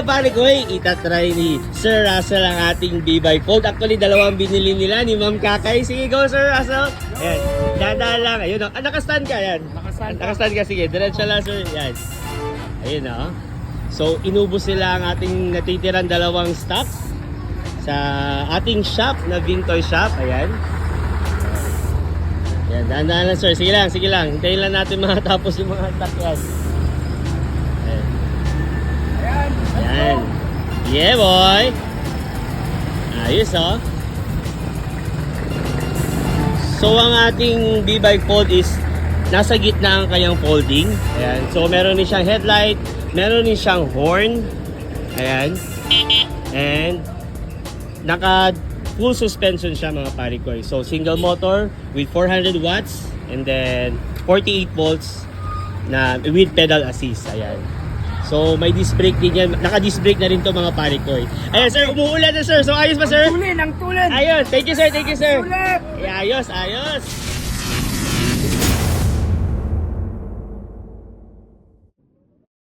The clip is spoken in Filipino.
mga pare ko, eh, itatry ni Sir Russell ang ating B-Bike Fold. Actually, dalawang binili nila ni Ma'am Kakay. Sige, go Sir Russell. Ayan, dadaan lang. Ayun, oh. Ah, nakastand ka, yan. Nakastand ka. Nakastand ka, sige. Diretso lang, Sir. Yan. Ayun, oh. So, inubos nila ang ating natitirang dalawang stocks sa ating shop na Vintoy Shop. Ayan. Ayan, dahan-dahan lang, sir. Sige lang, sige lang. Hintayin lang natin mga tapos yung mga stock yan. Ayan. Ayan. Ayan. Yeah, boy. Ayos, oh. So, ang ating B-Bike Fold is nasa gitna ang kanyang folding. Ayan. So, meron din siyang headlight. Meron din siyang horn. Ayan. And, naka full suspension siya mga pare ko. So, single motor with 400 watts and then 48 volts na with pedal assist. Ayan. So, may disc brake din yan. Naka-disc brake na rin to mga pare ko. Ayan, sir. Umuulan na, sir. So, ayos ba, sir? Tulin, ang tulin. Ayos. Thank you, sir. Thank you, sir. Tulin. Eh, ayos, ayos.